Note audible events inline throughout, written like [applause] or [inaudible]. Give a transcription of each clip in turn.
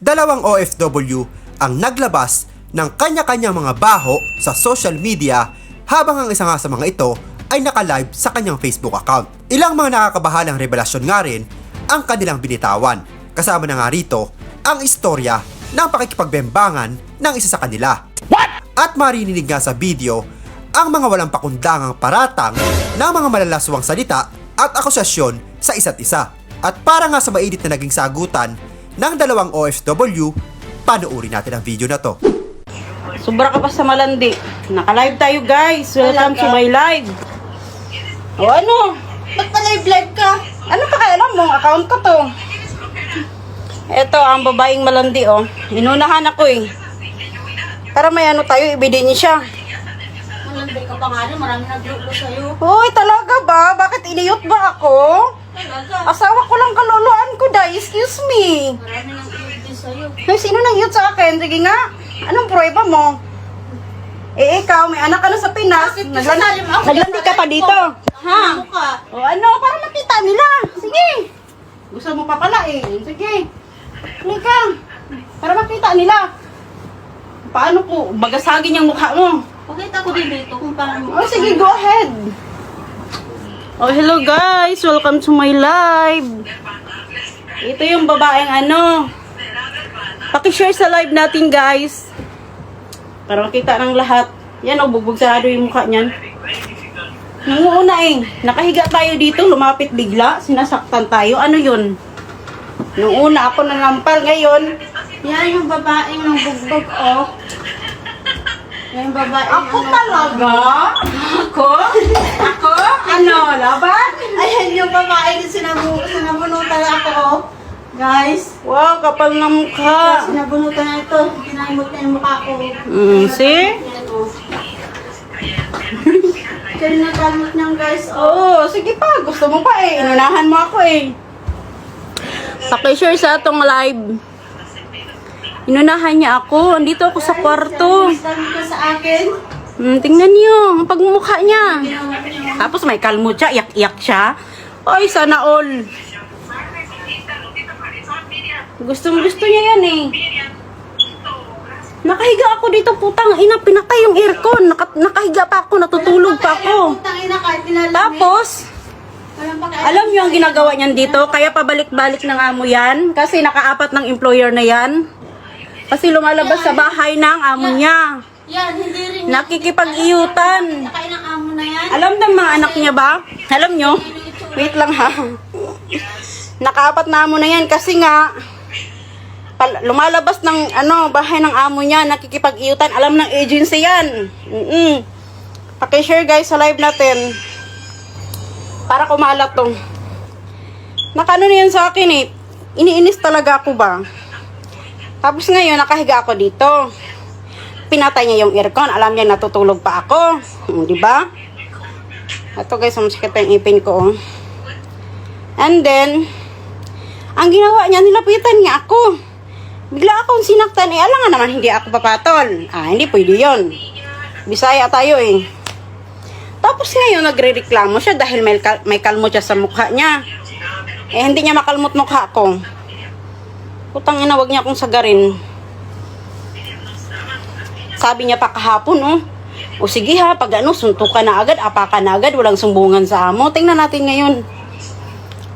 dalawang OFW ang naglabas ng kanya-kanyang mga baho sa social media habang ang isa nga sa mga ito ay naka-live sa kanyang Facebook account. Ilang mga nakakabahalang revelasyon nga rin ang kanilang binitawan. Kasama na nga rito ang istorya ng pakikipagbembangan ng isa sa kanila. At marininig nga sa video ang mga walang pakundangang paratang ng mga malalaswang salita at akusasyon sa isa't isa. At para nga sa mainit na naging sagutan ng dalawang OFW, panuuri natin ang video na to. Sobra ka pa sa malandi. Naka-live tayo guys. Welcome to my live. O ano? Ba't pa live-live ka? Ano pa kaya alam mo? Account ko to. Ito ang babaeng malandi oh. Inunahan ako eh. Para may ano tayo, ebidensya. Malanday ka pa nga rin, marami naglulo sa'yo. Hoy, talaga ba? Bakit iniyot ba ako? Talaga, Asawa ko lang kaluluan ko, da. Excuse me. marami nang iyod din sa'yo. Hoy, sino nang Sige nga. Anong prueba mo? Eh, ikaw, may anak ka na sa Pinas. Bakit Naglan- ako? Naglandi ka pa dito. Ha? Ano ka? O ano, para makita nila. Sige. Gusto mo pa pala eh. Sige. Halika. Para makita nila. Paano ko? Bagasagin yung mukha mo. Pakita ko din dito kung paano Oh, sige, go ahead. Oh, hello guys. Welcome to my live. Ito yung babaeng ano. Pakishare sa live natin, guys. Para makita ng lahat. Yan, oh, bugbog sarado yung mukha niyan. Nung una eh, nakahiga tayo dito, lumapit bigla, sinasaktan tayo. Ano yun? Nung una ako nanampal, ngayon, Yan yung babaeng ng bugbog, oh. Yan yung babaeng ako ano. talaga? Ako? Ako? Ano, laban? Ayan yung babaeng sinabu sinabunutan ako, oh. Guys, Wow, kapal ng mukha. sinabunutan na ito. Kinahimot na yung mukha ko. Mm, see? Oh. Kaya nagamit niyang guys, oh. Oo, sige pa. Gusto mo pa eh. Inunahan mo ako eh. Pakishare sa atong live. Inunahan niya ako. Andito ako sa kwarto. Sa akin. Hmm, tingnan niyo. Ang pagmumukha niya. Tapos may kalmo siya. Iyak-iyak siya. Ay, sana all. Gustong gusto niya yan eh. Nakahiga ako dito, putang ina, pinatay yung aircon. Naka, nakahiga pa ako, natutulog pa ako. Tapos. Alam niyo ang ginagawa niyan dito? Kaya pabalik-balik ng amo yan. Kasi nakaapat ng employer na yan. Kasi lumalabas sa bahay ng amo niya. Yan, hindi rin. Nakikipag-iyutan. Nakain ng amo na yan. Alam ng mga anak niya ba? Alam nyo? Wait lang ha. Nakaapat na amo na yan kasi nga pal- lumalabas ng ano bahay ng amo niya nakikipag-iyutan. Alam ng agency yan. Mm Paki-share guys sa live natin. Para kumalat to. Nakano na yan sa akin eh. Iniinis talaga ako ba? Tapos ngayon, nakahiga ako dito. Pinatay niya yung aircon. Alam niya natutulog pa ako. Hmm, di ba? Ito guys, sumasikip yung ipin ko. oh. And then, ang ginawa niya, nilapitan niya ako. Bigla akong sinaktan. Eh, alam nga naman, hindi ako papatol. Ah, hindi pwede yun. Bisaya tayo eh. Tapos ngayon, nagre-reklamo siya dahil may, kal- may kalmo siya sa mukha niya. Eh, hindi niya makalmot mukha ko. Putang ina, wag niya akong sagarin. Sabi niya pa kahapon, oh. O sige ha, pag ano, suntukan na agad, apakan na agad, walang sumbungan sa amo. Tingnan natin ngayon.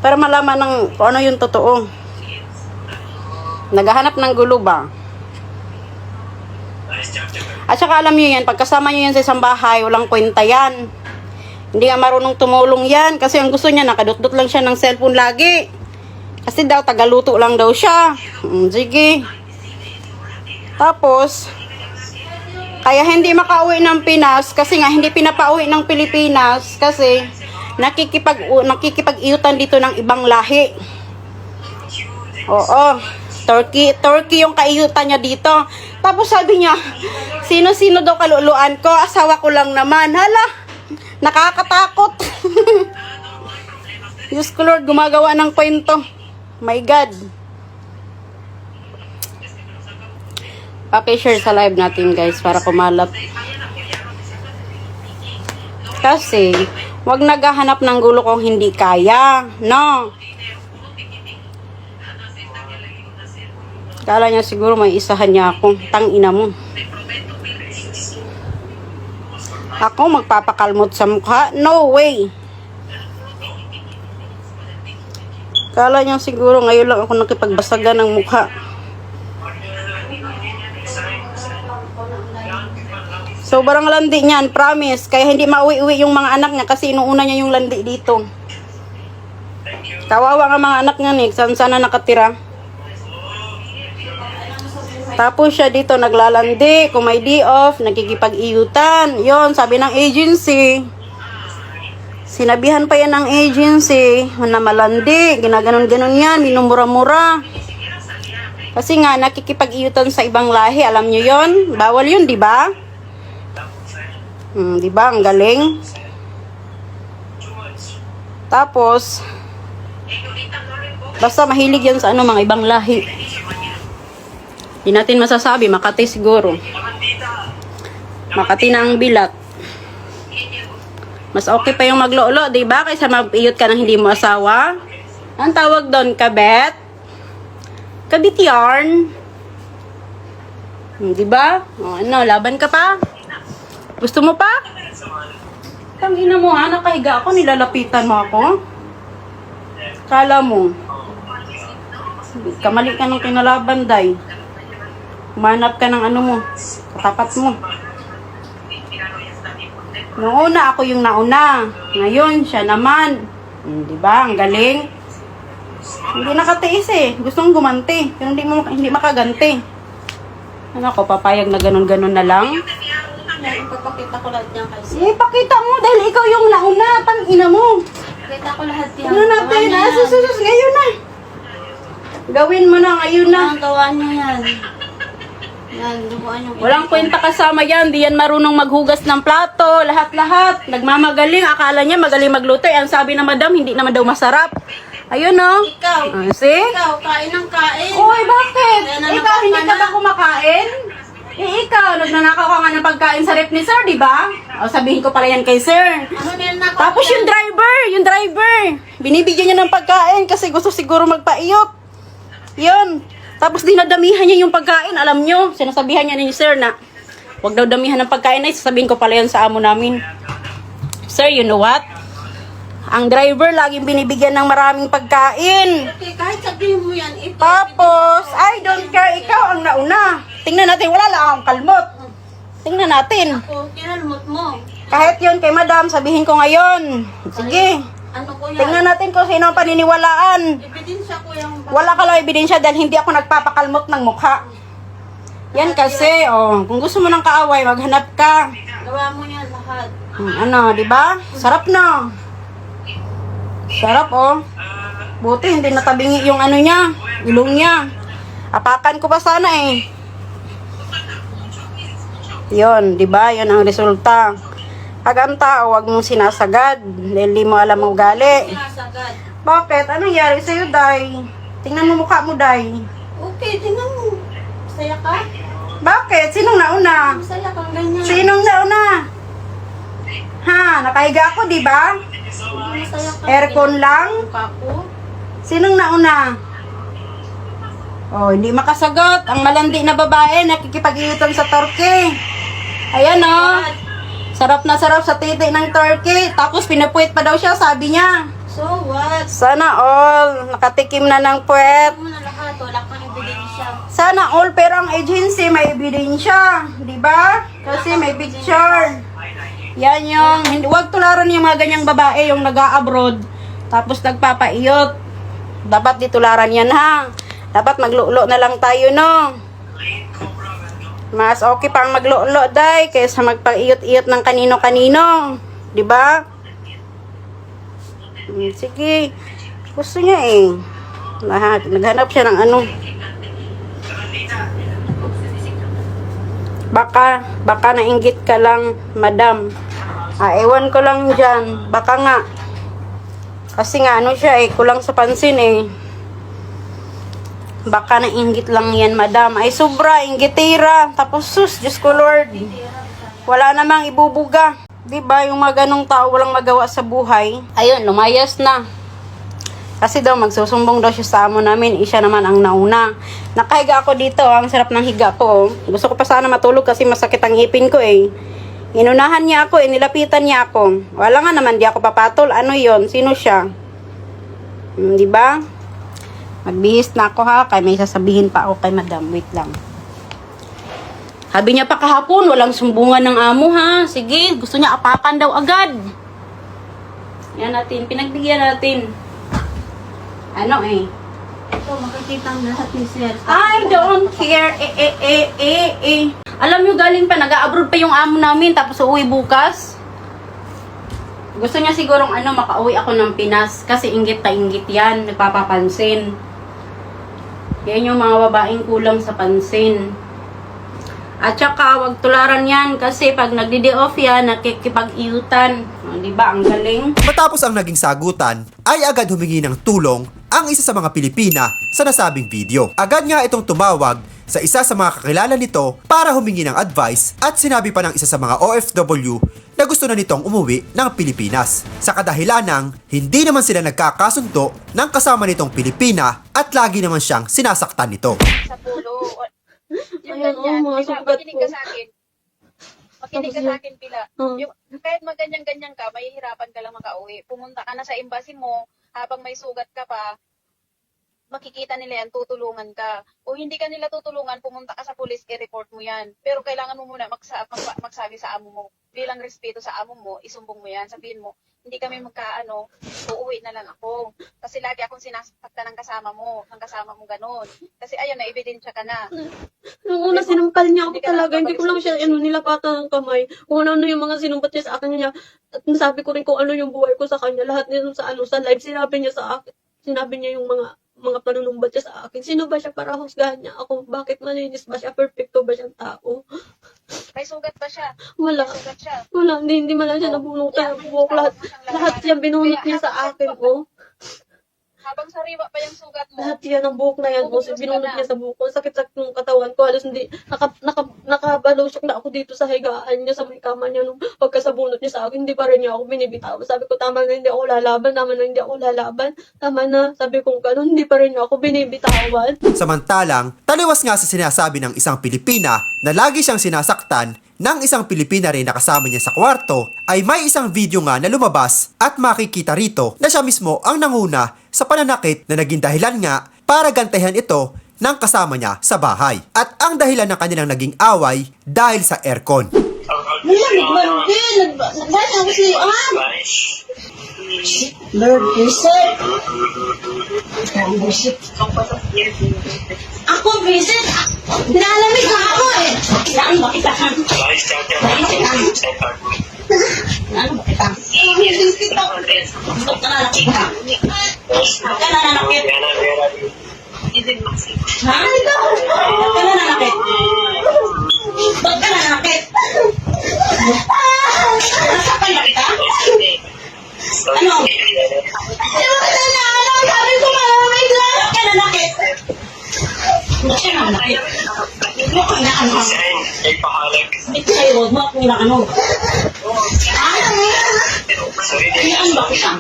Para malaman ng kung ano yung totoo. Naghahanap ng gulo ba? At saka alam niyo yan, pagkasama niyo yan sa isang bahay, walang kwenta yan. Hindi nga marunong tumulong yan kasi ang gusto niya, nakadot-dot lang siya ng cellphone lagi. Kasi daw, tagaluto lang daw siya. Mm, sige. Tapos, kaya hindi makauwi ng Pinas kasi nga hindi pinapauwi ng Pilipinas kasi nakikipag nakikipag-iyutan dito ng ibang lahi. Oo. Turkey, Turkey yung kaiyutan niya dito. Tapos sabi niya, sino-sino daw kaluluan ko? Asawa ko lang naman. Hala, nakakatakot. [laughs] Diyos ko Lord, gumagawa ng kwento. My God. Paki-share sa live natin guys para kumalat. Kasi, wag naghahanap ng gulo kung hindi kaya. No? Kala niya siguro may isahan niya ako. Tang ina mo. Ako magpapakalmot sa mukha? No way. Kala niya siguro ngayon lang ako nakipagbasagan ng mukha. Sobrang landi niyan, promise. Kaya hindi mauwi-uwi yung mga anak niya kasi inuuna niya yung landi dito. Kawawa nga mga anak niya ni, saan sana nakatira. Tapos siya dito naglalandi, kung may day off, nagkikipag-iyutan. Yon sabi ng agency. Sinabihan pa yan ng agency na malandi, ginaganon-ganon yan, minumura-mura. Kasi nga, nakikipag-iyutan sa ibang lahi, alam nyo yon Bawal yun, di ba? Hmm, di ba? Ang galing. Tapos, basta mahilig yan sa ano, mga ibang lahi. Di natin masasabi, Makati siguro. Makati ang bilat. Mas okay pa yung maglolo, di ba? Kaysa mag-iyot ka ng hindi mo asawa. Ang tawag doon, kabet? Kabit yarn. Hmm, di ba? O, ano, laban ka pa? Gusto mo pa? Tangina mo ha, nakahiga ako, nilalapitan mo ako. Kala mo. Kamali ka ng kinalaban, day. Humanap ka ng ano mo, katapat mo. Noong una, ako yung nauna. Ngayon, siya naman. Hmm, di ba? Ang galing. Hindi nakatiis eh. Gustong gumanti. Pero hindi, mo, hindi makaganti. Ano ako, papayag na ganun-ganun na lang? Ipapakita ko lahat niyan kay sir. Eh, pakita mo dahil ikaw yung nauna. Tangina mo. Pakita ko lahat yan. Ano natin? Niya Ah, yan. sus, sus, sus, ngayon na. Gawin mo na ngayon na. Yan, gawa niya yan. Walang kwenta kasama yan. Di yan marunong maghugas ng plato. Lahat-lahat. Nagmamagaling. Akala niya magaling magluto. Eh, Ang sabi na madam, hindi naman daw masarap. Ayun no. Ikaw. Ah, see? Ikaw, kain ng kain. Oy, bakit? Ikaw, nanakaw hindi ka ba kumakain? Eh, ikaw, nagnanakaw ka nga ng pagkain sa rep ni sir, di ba? O, sabihin ko pala yan kay sir. Ano Tapos yung driver, yung driver, binibigyan niya ng pagkain kasi gusto siguro magpaiyot. Yun. Tapos dinadamihan niya yung pagkain, alam nyo, sinasabihan niya ni sir na, wag daw damihan ng pagkain ay sasabihin ko pala yan sa amo namin. Sir, you know what? Ang driver laging binibigyan ng maraming pagkain. Okay, kahit sabihin mo yan, ipapakita Tapos, I don't care, ikaw ang nauna. Tingnan natin, wala lang akong kalmot. Tingnan natin. ko, kinalmot mo. Kahit yun kay madam, sabihin ko ngayon. Sige. Ano ko yan? Tingnan natin kung sino ang paniniwalaan. Ebidensya ko yung... Wala ka lang ebidensya dahil hindi ako nagpapakalmot ng mukha. Yan kasi, oh, kung gusto mo ng kaaway, maghanap ka. Gawa mo yan lahat. Hmm, ano, di ba? Sarap na. Sarap, oh. Buti, hindi natabingi yung ano niya, ilong niya. Apakan ko pa sana eh. Yon, di ba? Yon ang resulta. Pag ang tao, wag mong sinasagad. Dahil di mo alam ang gali. Sinasagad. Bakit? Anong nangyari sa'yo, Day? Tingnan mo mukha mo, Day. Okay, tingnan mo. Masaya ka? Bakit? Sinong nauna? Masaya kang ganyan. Sinong nauna? Ha? Nakahiga ako, di ba? Masaya ka. Aircon lang? Mukha ko. Sinong nauna? Oh, hindi makasagot. Ang malandi na babae nakikipag-iutan sa turkey. Ayan oh. Sarap na sarap sa titi ng turkey. Tapos pinapuwit pa daw siya, sabi niya. So what? Sana all. Nakatikim na ng puwet. Ano na lahat, wala kang ebidensya. Sana all, pero ang agency may ebidensya. Di ba? Kasi may picture. Yan yung, hindi, wag tularan yung mga ganyang babae, yung nag-abroad, tapos nagpapaiyot. Dapat ditularan yan ha. Dapat maglulo na lang tayo, no? Mas okay pang maglulo, day, kaysa magpaiyot-iyot ng kanino-kanino. Di ba? Hmm, Sige. Gusto niya eh. Lahat. Naghanap siya ng ano. Baka, baka nainggit ka lang, madam. Ah, ewan ko lang dyan. Baka nga. Kasi nga, ano siya eh, kulang sa pansin eh. Baka nainggit lang yan, madam. Ay, sobra, inggitira. Tapos, sus, Diyos ko, Lord. Wala namang ibubuga. ba yung mga ganong tao walang magawa sa buhay? Ayun, lumayas na. Kasi daw magsusumbong daw siya sa amo namin, eh, siya naman ang nauna. Nakahiga ako dito, ang sarap ng higa ko. oh. Gusto ko pa sana matulog kasi masakit ang ipin ko eh. Inunahan niya ako, eh, nilapitan niya ako. Wala nga naman, di ako papatol. Ano yon Sino siya? Hmm, di ba? Magbihis na ako ha, kay may sasabihin pa ako kay madam. Wait lang. Sabi niya pa kahapon, walang sumbungan ng amo ha. Sige, gusto niya apakan daw agad. Yan natin, pinagbigyan natin. Ano eh? Ito, makikita lahat ni Sir. I don't care. Eh, eh, eh, eh, eh. Alam nyo, galing pa, nag-abroad pa yung amo namin, tapos uuwi bukas. Gusto niya sigurong ano, makauwi ako ng Pinas. Kasi inggit na inggit yan, nagpapapansin. Yan yung mga babaeng kulang sa pansin. At saka, wag tularan yan kasi pag nagdi off yan, nakikipag-iyutan. O, di ba? Ang galing. Matapos ang naging sagutan, ay agad humingi ng tulong ang isa sa mga Pilipina sa nasabing video. Agad nga itong tumawag sa isa sa mga kakilala nito para humingi ng advice at sinabi pa ng isa sa mga OFW na gusto na nitong umuwi ng Pilipinas. Sa kadahilan ng hindi naman sila nagkakasundo ng kasama nitong Pilipina at lagi naman siyang sinasaktan nito. sa pulo. Yung Ayan, ganyan, oh, mga pila, sugat makinig ko. ka sa akin. Makinig ka Tapos sa yun. akin, pila. Oh. Yung, kahit maganyan-ganyan ka, mahihirapan ka lang makauwi. Pumunta ka na sa embassy mo, habang may sugat ka pa, makikita nila yan, tutulungan ka. O hindi ka nila tutulungan, pumunta ka sa police, i-report mo yan. Pero kailangan mo muna magsa, mag, magsabi sa amo mo, bilang respeto sa amo mo, isumbong mo yan, sabihin mo, hindi kami magkaano, uuwi na lang ako. Kasi lagi akong sinasaktan ng kasama mo, ng kasama mo ganun. Kasi ayun, na ebidensya ka na. Nung una, sinampal niya ako Hindi ka talaga. Hindi ko lang siya, ano, nilapatan ng kamay. Kung ano, ano yung mga sinumpat niya sa akin niya. At nasabi ko rin kung ano yung buhay ko sa kanya. Lahat nito sa, ano, sa live, sinabi niya sa akin. Sinabi niya yung mga mga panunumbat niya sa akin. Sino ba siya para husgahan niya ako? Bakit malinis ba siya? Perfecto ba siyang tao? May sugat ba siya? Wala. May sugat siya. Wala, hindi, hindi man lang siya nabunutan. Buhok lahat. Lahat yan binunot niya sa akin, oh. Habang sariwa pa yung sugat mo, Lahat yan ng buhok na yan, boss. Na. niya sa buhok ko. Sakit-sakit ng katawan ko. Halos hindi, naka, naka, nakabalusok na ako dito sa higaan niya, sa may kama niya. Nung pagkasabunot niya sa akin, hindi pa rin niya ako binibitaw. Sabi ko, tama na hindi ako lalaban. Tama na hindi ako lalaban. Tama na. Sabi ko, ganun, hindi pa rin niya ako binibitawan. Samantalang, taliwas nga sa sinasabi ng isang Pilipina na lagi siyang sinasaktan ng isang Pilipina rin na kasama niya sa kwarto, ay may isang video nga na lumabas at makikita rito na siya mismo ang nanguna sa pananakit na naging dahilan nga para gantahan ito ng kasama niya sa bahay. At ang dahilan ng kanilang naging away dahil sa aircon. Wala, nagbalde. Nagbalde ako si Ann. Lord, visit. Ako, visit. Nilalamig na ako eh. Saan ba kita? Saan ba kita? Visit kita. Ba't ka nanakit? Ha? Ba't ka nanakit? Ba't ka nanakit? Nasaktan ba kita? Ano? Ano ka na na? Ano? Sabi ko malamig lang. Ba't ka nanakit? Ba't ka nanakit? Huwag ka na ano. Bit sa'yo, huwag mo akong ano. Ha? Ilaan ba kita?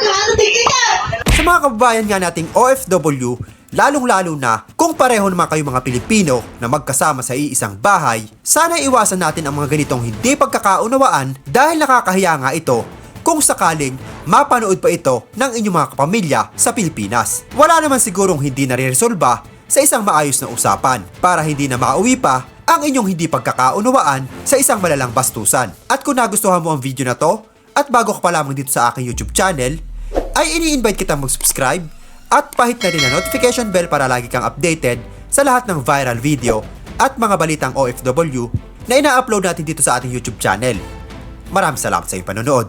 Ano kita? Sa mga kababayan nga nating OFW, lalong-lalo na kung pareho naman kayo mga Pilipino na magkasama sa iisang bahay, sana iwasan natin ang mga ganitong hindi pagkakaunawaan dahil nakakahiya nga ito kung sakaling mapanood pa ito ng inyong mga kapamilya sa Pilipinas. Wala naman sigurong hindi nare-resolba sa isang maayos na usapan para hindi na mauwi pa ang inyong hindi pagkakaunawaan sa isang malalang bastusan. At kung nagustuhan mo ang video na to, at bago ka pa lamang dito sa aking YouTube channel, ay ini-invite kita mag-subscribe at pahit na rin ang notification bell para lagi kang updated sa lahat ng viral video at mga balitang OFW na ina-upload natin dito sa ating YouTube channel. Maraming salamat sa iyong panonood.